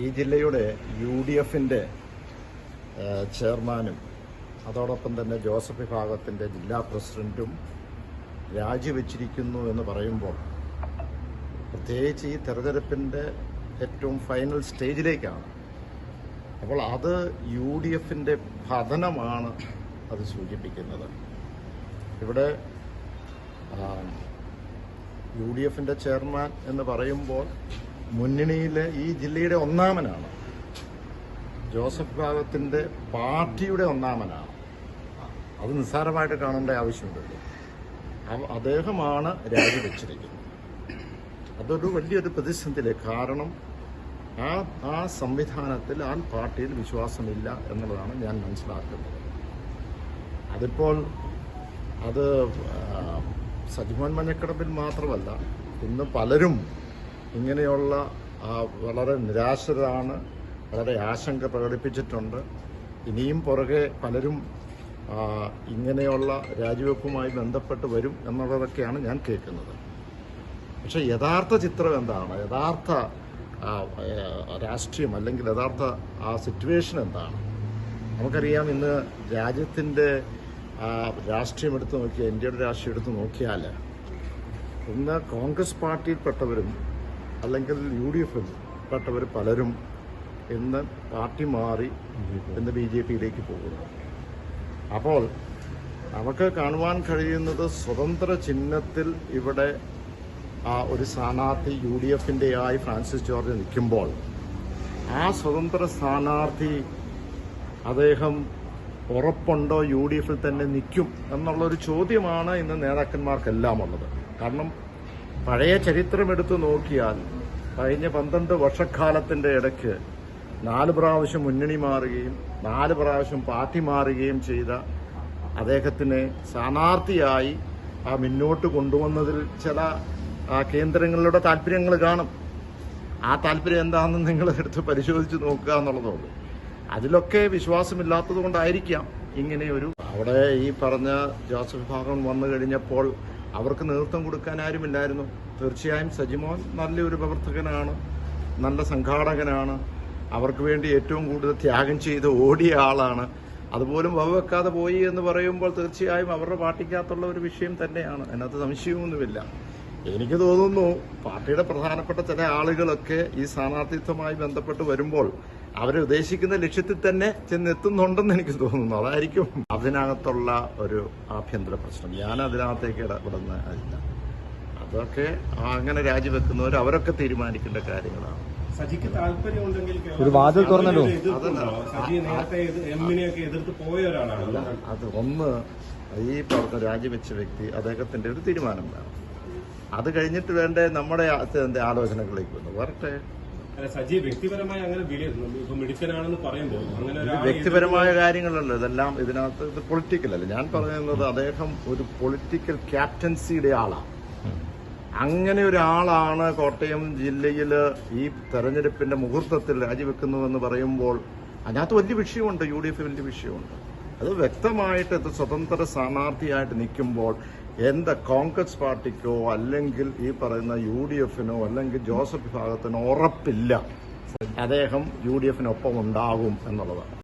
ഈ ജില്ലയുടെ U D എഫിന്റെ ചെയർമാനും അതോടൊപ്പം തന്നെ ജോസഫ് വിഭാഗത്തിന്റെ ജില്ലാ പ്രസിഡന്റും രാജിവെച്ചിരിക്കുന്നു എന്ന് പറയുമ്പോൾ പ്രത്യേകിച്ച് ഈ തെരഞ്ഞെടുപ്പിന്റെ ഏറ്റവും ഫൈനൽ സ്റ്റേജിലേക്കാണ് അപ്പോൾ അത് യു ഡി എഫിന്റെ പതനമാണ് അത് സൂചിപ്പിക്കുന്നത്. ഇവിടെ യു ഡി എഫിന്റെ ചെയർമാൻ എന്ന് പറയുമ്പോൾ മുന്നണിയിലെ ഈ ജില്ലയുടെ ഒന്നാമനാണ്. ജോസഫ് വിഭാഗത്തിന്റെ പാർട്ടിയുടെ ഒന്നാമനാണ്. അത് നിസ്സാരമായിട്ട് കാണേണ്ട ആവശ്യമുണ്ടല്ലോ. അദ്ദേഹമാണ് രാജിവെച്ചിരിക്കുന്നത്. അതൊരു വലിയൊരു പ്രതിസന്ധിയിലേക്ക് കാരണം. ആ ആ സംവിധാനത്തിൽ ആ പാർട്ടിയിൽ വിശ്വാസമില്ല എന്നുള്ളതാണ് ഞാൻ മനസ്സിലാക്കുന്നത്. അതിപ്പോൾ അത് സജിമോൻ മഞ്ഞക്കടമ്പിൽ മാത്രമല്ല ഇന്ന് പലരും ഇങ്ങനെയുള്ള വളരെ നിരാശരാണ് വളരെ ആശങ്ക പ്രകടിപ്പിച്ചിട്ടുണ്ട്. ഇനിയും പുറകെ പലരും ഇങ്ങനെയുള്ള രാജിവെപ്പുമായി ബന്ധപ്പെട്ട് വരും എന്നുള്ളതൊക്കെയാണ് ഞാൻ കേൾക്കുന്നത്. പക്ഷെ യഥാർത്ഥ ചിത്രം എന്താണ്? യഥാർത്ഥ രാഷ്ട്രീയം അല്ലെങ്കിൽ യഥാർത്ഥ ആ സിറ്റുവേഷൻ എന്താണ്? നമുക്കറിയാം ഇന്ന് രാജ്യത്തിന്റെ രാഷ്ട്രീയം എടുത്ത് നോക്കിയാൽ ഇന്ത്യയുടെ രാഷ്ട്രീയം എടുത്ത് നോക്കിയാൽ ഇന്ന് കോൺഗ്രസ് പാർട്ടിയിൽപ്പെട്ടവരും അല്ലെങ്കിൽ യു ഡി എഫിൽ പെട്ടവർ പലരും ഇന്ന് പാർട്ടി മാറി ഇന്ന് ബി ജെ പിയിലേക്ക് പോകുന്നു. അപ്പോൾ നമുക്ക് കാണുവാൻ കഴിയുന്നത് സ്വതന്ത്ര ചിഹ്നത്തിൽ ഇവിടെ ആ ഒരു സ്ഥാനാർത്ഥി യു ഡി എഫിന്റെ ആയി ഫ്രാൻസിസ് ജോർജ് നിൽക്കുമ്പോൾ ആ സ്വതന്ത്ര സ്ഥാനാർത്ഥി അദ്ദേഹം ഉറപ്പുണ്ടോ യു ഡി എഫിൽ തന്നെ നിൽക്കും എന്നുള്ളൊരു ചോദ്യമാണ് ഇന്ന് നേതാക്കന്മാർക്കെല്ലാം ഉള്ളത്. കാരണം പഴയ ചരിത്രം എടുത്തു നോക്കിയാൽ കഴിഞ്ഞ പന്ത്രണ്ട് വർഷക്കാലത്തിന്റെ ഇടയ്ക്ക് നാല് പ്രാവശ്യം മുന്നണി മാറുകയും നാല് പ്രാവശ്യം പാർട്ടി മാറുകയും ചെയ്ത അദ്ദേഹത്തിനെ സ്ഥാനാർത്ഥിയായി ആ മുന്നോട്ട് കൊണ്ടുവന്നതിൽ ചില കേന്ദ്രങ്ങളുടെ താല്പര്യങ്ങൾ കാണും. ആ താല്പര്യം എന്താണെന്ന് നിങ്ങൾ എടുത്ത് പരിശോധിച്ച് നോക്കുക എന്നുള്ളതുകൊണ്ട് അതിലൊക്കെ വിശ്വാസമില്ലാത്തത് കൊണ്ടായിരിക്കാം ഇങ്ങനെ ഒരു അവിടെ ഈ പറഞ്ഞ ജോസഫ് ഭാഗം വന്നു കഴിഞ്ഞപ്പോൾ അവർക്ക് നേതൃത്വം കൊടുക്കാൻ ആരുമില്ലായിരുന്നു. തീർച്ചയായും സജിമോൻ നല്ലൊരു പ്രവർത്തകനാണ് നല്ല സംഘാടകനാണ്. അവർക്ക് വേണ്ടി ഏറ്റവും കൂടുതൽ ത്യാഗം ചെയ്ത് ഓടിയ ആളാണ്. അതുപോലും വകവെക്കാതെ പോയി എന്ന് പറയുമ്പോൾ തീർച്ചയായും അവരുടെ പാർട്ടിക്കകത്തുള്ള ഒരു വിഷയം തന്നെയാണ്. അതിനകത്ത് സംശയമൊന്നുമില്ല. എനിക്ക് തോന്നുന്നു പാർട്ടിയുടെ പ്രധാനപ്പെട്ട ചില ആളുകളൊക്കെ ഈ സ്ഥാനാർത്ഥിത്വമായി ബന്ധപ്പെട്ട് വരുമ്പോൾ അവരുദ്ദേശിക്കുന്ന ലക്ഷ്യത്തിൽ തന്നെ ചെന്നെത്തുന്നുണ്ടെന്ന് എനിക്ക് തോന്നുന്നു. അതായിരിക്കും അതിനകത്തുള്ള ഒരു ആഭ്യന്തര പ്രശ്നം. ഞാൻ അതിനകത്തേക്ക് ഇടപെടുന്ന അല്ല അതൊക്കെ അങ്ങനെ രാജിവെക്കുന്നവർ അവരൊക്കെ തീരുമാനിക്കേണ്ട കാര്യങ്ങളാണ്. സജിക്ക് താല്പര്യമുണ്ടെങ്കിൽ ഒരു വാതിൽ തുറന്നല്ലോ. സജി നേരത്തെ എതിർ- എമ്മിനെയൊക്കെ എതിർത്ത് പോയ ഒരാളാണ്. അത് ഒന്ന് ഈ പറഞ്ഞ രാജിവെച്ച വ്യക്തി അദ്ദേഹത്തിന്റെ ഒരു തീരുമാനം വേണം. അത് കഴിഞ്ഞിട്ട് വേണ്ടേ നമ്മുടെ ആലോചനകളിലേക്ക് വന്നു. വരട്ടെ. വ്യക്തിപരമായി അങ്ങനെ വ്യക്തിപരമായ കാര്യങ്ങളല്ല. ഇതെല്ലാം ഇതിനകത്ത് ഇത് പൊളിറ്റിക്കൽ അല്ല. ഞാൻ പറയുന്നത് അദ്ദേഹം ഒരു പൊളിറ്റിക്കൽ ക്യാപ്റ്റൻസിയുടെ ആളാണ്. അങ്ങനെ ഒരാളാണ് കോട്ടയം ജില്ലയിൽ ഈ തെരഞ്ഞെടുപ്പിന്റെ മുഹൂർത്തത്തിൽ രാജിവെക്കുന്നുവെന്ന് പറയുമ്പോൾ അതിനകത്ത് വലിയ വിഷയമുണ്ട്. യു ഡി എഫ് വലിയ വിഷയമുണ്ട്. അത് വ്യക്തമായിട്ട് ഇത് സ്വതന്ത്ര സ്ഥാനാർത്ഥിയായിട്ട് നിൽക്കുമ്പോൾ എന്താ കോൺഗ്രസ് പാർട്ടിക്കോ അല്ലെങ്കിൽ ഈ പറയുന്ന യു ഡി എഫിനോ അല്ലെങ്കിൽ ജോസഫ് വിഭാഗത്തിനോ ഉറപ്പില്ല. അദ്ദേഹം യു ഡി എഫിനൊപ്പം ഉണ്ടാകും എന്നുള്ളതാണ്.